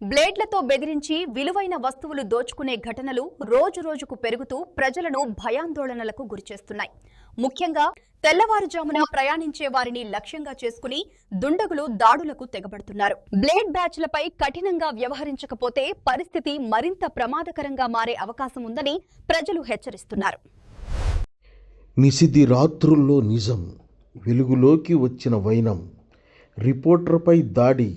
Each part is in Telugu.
బ్లేడ్లతో బెదిరించి విలువైన వస్తువులు దోచుకునే ఘటనలు రోజు రోజుకు పెరుగుతూ ప్రజలను భయాందోళనలకు గురిచేస్తున్నాయి. ముఖ్యంగా తెల్లవారుజామున ప్రయాణించే వారిని లక్ష్యంగా చేసుకుని దుండగులు దాడులకు తెగబడుతున్నారు. బ్లేడ్ బ్యాచ్లపై కఠినంగా వ్యవహరించకపోతే పరిస్థితి మరింత ప్రమాదకరంగా మారే అవకాశం ఉందని ప్రజలు హెచ్చరిస్తున్నారు. నిశిది రాత్రుల్లో నిజం వెలుగులోకి వచ్చిన వైనం రిపోర్టర్పై దాడి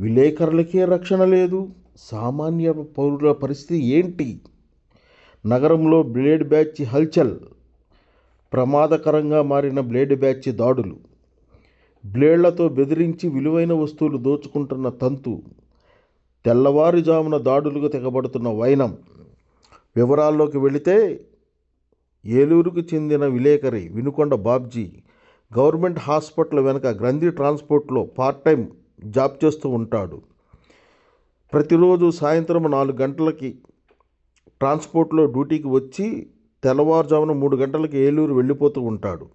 విలేకరులకే రక్షణ లేదు. సామాన్య పౌరుల పరిస్థితి ఏంటి? నగరంలో బ్లేడ్ బ్యాచ్ హల్చల్. ప్రమాదకరంగా మారిన బ్లేడ్ బ్యాచ్ దాడులు. బ్లేడ్లతో బెదిరించి విలువైన వస్తువులు దోచుకుంటున్న తంతు. తెల్లవారుజామున దాడులకు తెగబడుతున్న వైనం. వివరాల్లోకి వెళితే ఏలూరుకు చెందిన విలేకరి వినుకొండ బాబ్జీ గవర్నమెంట్ హాస్పిటల్ వెనుక గ్రంథి ట్రాన్స్పోర్ట్లో పార్ట్ టైం జాబ్ చేస్తూ ఉంటాడు. ప్రతిరోజు సాయంత్రం నాలుగు గంటలకి ట్రాన్స్పోర్ట్లో డ్యూటీకి వచ్చి తెల్లవారుజామున మూడు గంటలకి ఏలూరు వెళ్ళిపోతూ ఉంటాడు.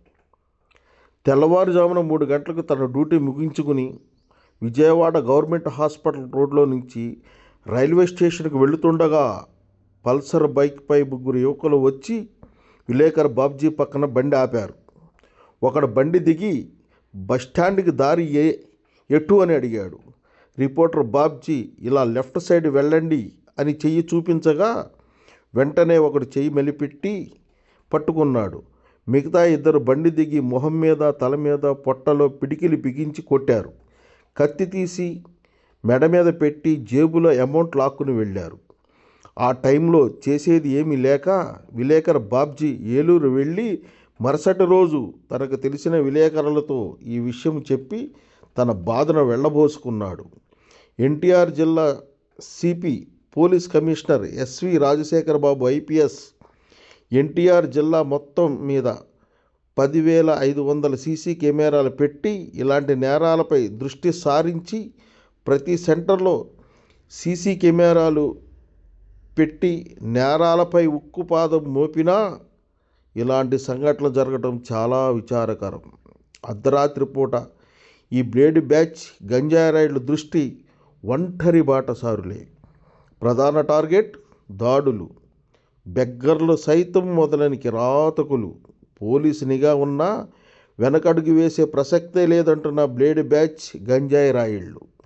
తెల్లవారుజామున మూడు గంటలకు తన డ్యూటీ ముగించుకుని విజయవాడ గవర్నమెంట్ హాస్పిటల్ రోడ్లో నుంచి రైల్వే స్టేషన్కి వెళుతుండగా పల్సర్ బైక్పై ముగ్గురు యువకులు వచ్చి విలేకరు బాబ్జీ పక్కన బండి ఆపారు. ఒకడు బండి దిగి బస్టాండ్కి దారి ఏ ఎటు అని అడిగాడు. రిపోర్టర్ బాబ్జీ ఇలా లెఫ్ట్ సైడ్ వెళ్ళండి అని చెయ్యి చూపించగా వెంటనే ఒకడు చెయ్యి మెలిపెట్టి పట్టుకున్నాడు. మిగతా ఇద్దరు బండి దిగి మొహం మీద తల మీద పొట్టలో పిడికిలి బిగించి కొట్టారు. కత్తి తీసి మెడ మీద పెట్టి జేబులో అమౌంట్ లాక్కుని వెళ్ళారు. ఆ టైంలో చేసేది ఏమీ లేక విలేకరు బాబ్జీ ఏలూరు వెళ్ళి మరుసటి రోజు తనకు తెలిసిన విలేకరులతో ఈ విషయం చెప్పి తన బాధను వెళ్ళబోసుకున్నాడు. ఎన్టీఆర్ జిల్లా CP police commissioner S V Rajasekhara Babu IPS NTR జిల్లా మొత్తం మీద పదివేల ఐదు వందల సీసీ కెమెరాలు పెట్టి ఇలాంటి నేరాలపై దృష్టి సారించి ప్రతి సెంటర్లో సీసీ కెమెరాలు పెట్టి నేరాలపై ఉక్కుపాదం మోపినా ఇలాంటి సంఘటనలు జరగడం చాలా విచారకరం. అర్ధరాత్రి పూట ఈ బ్లేడ్ బ్యాచ్ గంజాయి దృష్టి ఒంటరి బాటసారులే. ప్రధాన టార్గెట్ దాడులు. బెగ్గర్లు సైతం మొదలని కిరాతకులు పోలీసు నిఘా ఉన్నా వెనకడుగు వేసే ప్రసక్తే లేదంటున్న బ్లేడ్ బ్యాచ్ గంజాయి రాయిళ్ళు